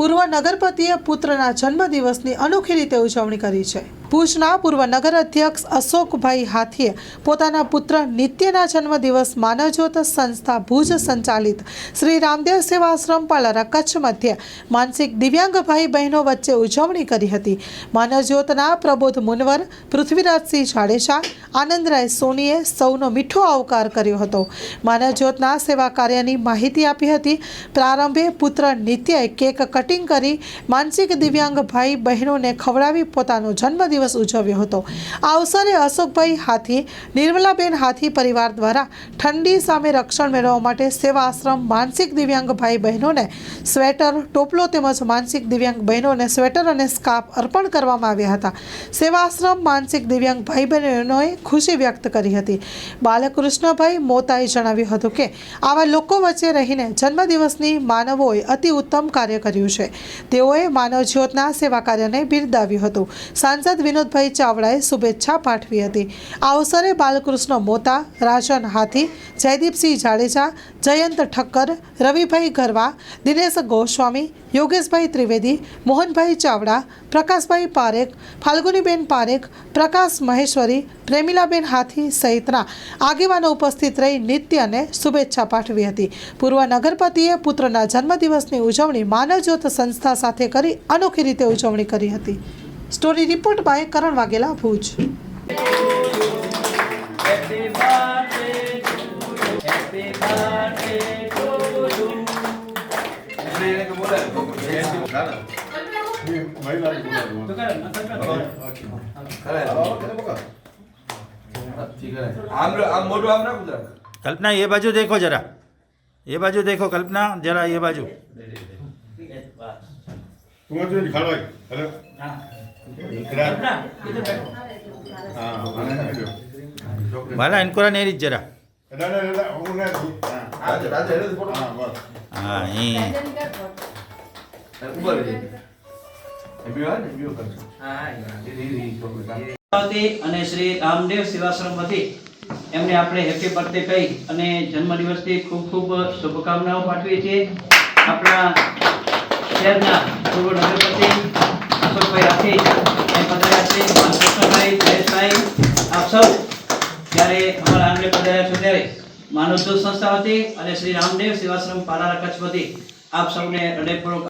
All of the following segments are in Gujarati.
પૂર્વ નગરપતિએ પુત્રના જન્મદિવસની અનોખી રીતે ઉજવણી કરી છે. ભુજના પૂર્વ નગર અધ્યક્ષ અશોકભાઈ હાથીએ પોતાના પુત્ર નિત્યના જન્મદિવસ માનવજ્યોત સંસ્થા ભુજ સંચાલિત શ્રી રામદેવ સેવાશ્રમ પાલારા કચ્છ મધ્યે માનસિક દિવ્યાંગ ભાઈ બહેનો વચ્ચે ઉજવણી કરી હતી. માનવજ્યોતના પ્રબોધ મુનવર પૃથ્વીરાજસિંહ જાડેજા, આનંદરાય સોનીએ સૌનો મીઠો આવકાર કર્યો હતો. માનવજ્યોતના સેવા કાર્યની માહિતી આપી હતી. પ્રારંભે પુત્ર નિત્યએ કેક કટિંગ કરી માનસિક દિવ્યાંગ ભાઈ બહેનોને ખવડાવી પોતાનો જન્મદિવસ ઉજવ્યો હતો. આ અવસરે અશોકભાઈ હાથી, નિર્મલાબેન હાથી પરિવાર દ્વારા ઠંડી સામે રક્ષણ મેળવવા માટે સેવા આશ્રમ માનસિક દિવ્યાંગ ભાઈ બહેનોને સ્વેટર, ટોપલો તેમજ માનસિક દિવ્યાંગ બહેનોને સ્વેટર અને સ્કાર્ફ અર્પણ કરવામાં આવ્યા હતા. સેવા આશ્રમ માનસિક દિવ્યાંગ ભાઈ બહેનોએ ખુશી વ્યક્ત કરી હતી. બાલકૃષ્ણભાઈ મોતાએ જણાવ્યું હતું કે, આવા લોકો વચ્ચે રહીને જન્મદિવસની માનવોએ અતિ ઉત્તમ કાર્ય કર્યું છે. તેઓએ માનવ જ્યોતના સેવા કાર્યને બિરદાવ્યું હતું. સાંસદ વિનોદભાઈ ચાવડાએ શુભેચ્છા પાઠવી હતી. આ અવસરે બાલકૃષ્ણ મોતા, રાજન હાથી, જયદીપસિંહ જાડેજા, જયંત ઠક્કર, રવિભાઈ ગરવા, દિનેશ ગોસ્વામી, યોગેશભાઈ ત્રિવેદી, મોહનભાઈ ચાવડા, પ્રકાશભાઈ પારેખ, ફાલ્ગુનીબેન પારેખ, પ્રકાશ મહેશ્વરી, પ્રેમિલાબેન હાથી સહિતના આગેવાનો ઉપસ્થિત રહી નિત્યને શુભેચ્છા પાઠવી હતી. પૂર્વ નગરપતિએ પુત્રના જન્મદિવસની ઉજવણી માનવજ્યોત સંસ્થા સાથે કરી અનોખી રીતે ઉજવણી કરી હતી. Story report by Karan Vaghela Bhuj કલ્પના એ બાજુ દેખો જરા. એ બાજુ દેખો કલ્પના જરા એ બાજુ. તું ખાડો હેલો હા. ભલા એનકોરા ને જરા. અને શ્રી રામદેવ સેવાશ્રમ વતી એમને આપણે હેપી બર્થડે કહી અને જન્મ જન્મદિવસની ખૂબ ખૂબ શુભકામનાઓ પાઠવીએ છીએ. આપણા શહેરના પૂર્વ નગરપતિ હાથી એ પધાર્યા છે કૃષ્ણભાઈ જયેશભાઈ આપ સૌ જ્યારે અમારા આંગણે પધાર્યા છો ત્યારે માનવજ્યોત સંસ્થા વતી અને શ્રી રામદેવ સેવાશ્રમ પાલારા કચ્છ વતી આપ સૌને હૃદયપૂર્વક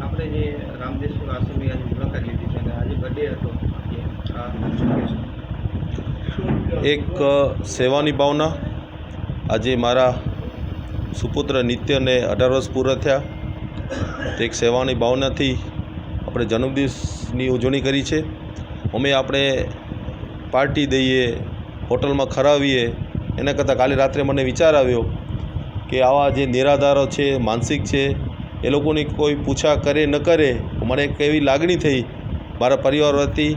આપણે જે રામદેવ આજે મુલાકાત લીધી છે અને આજે બર્થડે હતો? એક સેવાની ભાવના આજે મારા સુપુત્ર નિત્યને અઢાર વર્ષ પૂરા થયા એક સેવાની ભાવનાથી આપણે જન્મદિવસની ઉજવણી કરી છે. અમે આપણે પાર્ટી દઈએ, હોટલમાં ખરાવીએ, એના કરતાં કાલે રાત્રે મને વિચાર આવ્યો કે આવા જે નિરાધારો છે, માનસિક છે, એ લોકોની કોઈ પૂછા કરે, ન કરે મને એક એવી લાગણી થઈ મારા પરિવાર વતી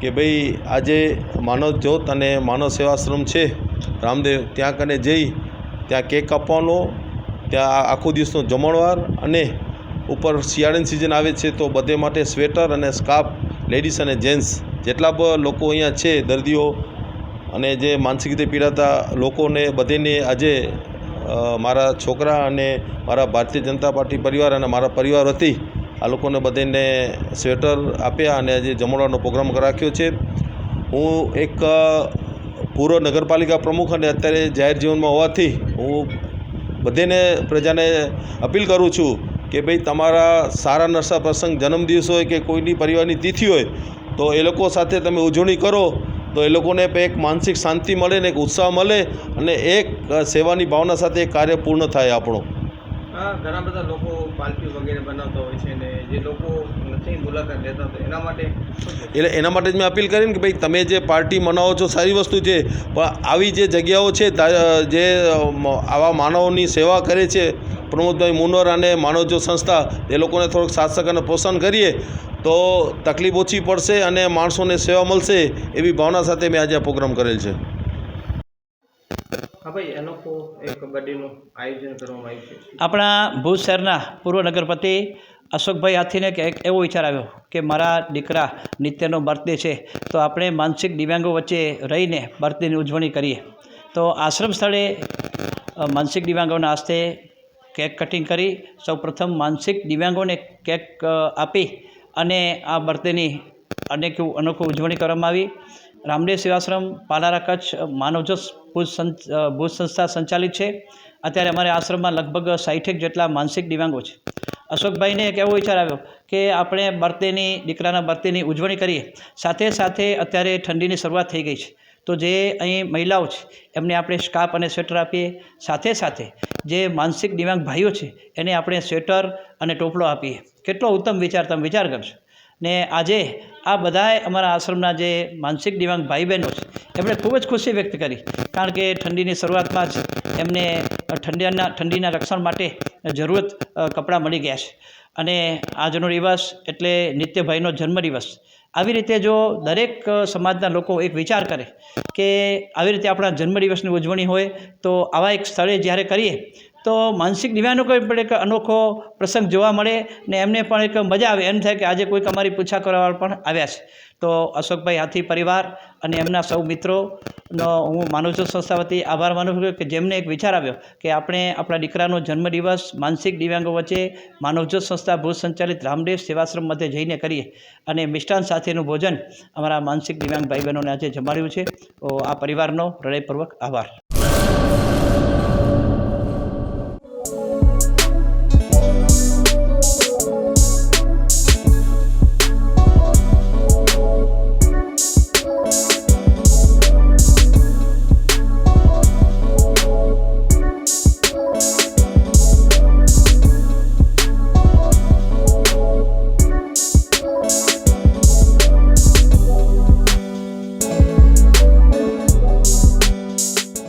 કે ભાઈ આજે માનવ જ્યોત અને માનવ સેવાશ્રમ છે. રામદેવ, ત્યાં કને જઈ, ત્યાં કેક કાપવાનો ત્યાં આખો દિવસનો જમણવાર અને ઉપર શિયાળાની સિઝન આવે છે, તો બધે માટે સ્વેટર અને સ્કાર્ફ લેડીઝ અને જેન્ટ્સ જેટલા પણ લોકો અહીંયા છે, દર્દીઓ અને જે માનસિક રીતે પીડાતા લોકોને બધેને આજે મારા છોકરા અને મારા ભારતીય જનતા પાર્ટી પરિવાર અને મારા પરિવાર વતી આ લોકોને બધેને સ્વેટર આપ્યા અને આજે જમણવાનો પ્રોગ્રામ રાખ્યો છે. હું એક પૂર્વ નગરપાલિકા પ્રમુખ અને અત્યારે જાહેર જીવનમાં હોવાથી હું બધેને પ્રજાને અપીલ કરું છું કે ભાઈ તમારા સારા નરસા પ્રસંગ જન્મદિવસ હોય કે કોઈની પરિવારની તિથિ હોય, તો એ લોકો સાથે તમે ઉજવણી કરો, તો એ લોકોને એક માનસિક શાંતિ મળે ને એક ઉત્સાહ મળે અને એક સેવાની ભાવના સાથે એક કાર્ય પૂર્ણ થાય આપણો. આ ઘણા બધા લોકો પાલકી વગેરે બનાવતા હોય છે ને જે લોકો નથી મુલાકાત લેતા, તો એના માટે એટલે એના માટે જ મેં અપીલ કરીને કે ભાઈ, તમે જે પાર્ટી મનાવો છો, સારી વસ્તુ છે, પણ આવી જે જગ્યાઓ છે જે આવા માનવોની સેવા કરે છે, પ્રમોદભાઈ મુનોર અને માનવજો સંસ્થા, એ લોકોને થોડુંક સાથ અને પોષણ કરીએ, તો તકલીફ ઓછી પડશે અને માણસોને સેવા મળશે, એવી ભાવના સાથે મેં આજે આ પ્રોગ્રામ કરેલ છે હા ભાઈ અનોખો એક બર્થડેનું આયોજન કરવામાં આવ્યું છે આપણા ભુજ શહેરના પૂર્વ નગરપતિ અશોકભાઈ હાથીને એક એવો વિચાર આવ્યો કે મારા દીકરા નિત્યનો બર્થડે છે, તો આપણે માનસિક દિવ્યાંગો વચ્ચે રહીને બર્થડેની ઉજવણી કરીએ. તો આશ્રમ સ્થળે માનસિક દિવ્યાંગોના હસ્તે કેક કટિંગ કરી સૌ પ્રથમ માનસિક દિવ્યાંગોને કેક આપી અને આ બર્થડેની અનેક અનોખું ઉજવણી કરવામાં આવી. રામદેવ સેવાશ્રમ પાલારા કચ્છ માનવજોત ભુજ ભુજ સંસ્થા સંચાલિત છે. અત્યારે અમારે આશ્રમમાં લગભગ સાઠેક જેટલા માનસિક દિવ્યાંગો છે. અશોકભાઈને એક એવો વિચાર આવ્યો કે આપણે બર્થડેની, દીકરાના બર્થડેની ઉજવણી કરીએ. સાથે સાથે અત્યારે ઠંડીની શરૂઆત થઈ ગઈ છે. તો જે અહીં મહિલાઓ છે, એમને આપણે સ્કાર્ફ અને સ્વેટર આપીએ. સાથે સાથે જે માનસિક દિવ્યાંગ ભાઈઓ છે, એને આપણે સ્વેટર અને ટોપલો આપીએ. કેટલો ઉત્તમ વિચાર તમે વિચાર કરશો. ને આજે આ બધાએ અમારા આશ્રમના જે માનસિક દિવ્યાંગ ભાઈ બહેનો છે, એમણે ખૂબ જ ખુશી વ્યક્ત કરી. કારણ કે ઠંડીની શરૂઆતમાં જ એમને ઠંડીના ઠંડીના રક્ષણ માટે જરૂરત કપડાં મળી ગયા છે. અને આજનો દિવસ એટલે નિત્યભાઈનો જન્મદિવસ આવી રીતે જો દરેક સમાજના લોકો એક વિચાર કરે કે આવી રીતે આપણા જન્મદિવસની ઉજવણી હોય, તો આવા એક સ્થળે જ્યારે કરીએ તો માનસિક દિવ્યાંગનો કોઈ પણ એક અનોખો પ્રસંગ જોવા મળે ને એમને પણ એક મજા આવે. એમ થાય કે આજે કોઈક અમારી પૂછા કરવા પણ આવ્યા છે. તો અશોકભાઈ હાથી પરિવાર અને એમના સૌ મિત્રોનો હું માનવજોત સંસ્થા વતી આભાર માનું છું કે જેમને એક વિચાર આવ્યો કે આપણે આપણા દીકરાનો જન્મદિવસ માનસિક દિવ્યાંગો વચ્ચે માનવજોત સંસ્થા ભુજ સંચાલિત રામદેવ સેવાશ્રમ મધ્યે જઈને કરીએ અને મિષ્ટાન સાથેનું ભોજન અમારા માનસિક દિવ્યાંગ ભાઈ બહેનોને આજે જમાડ્યું છે. તો આ પરિવારનો હૃદયપૂર્વક આભાર.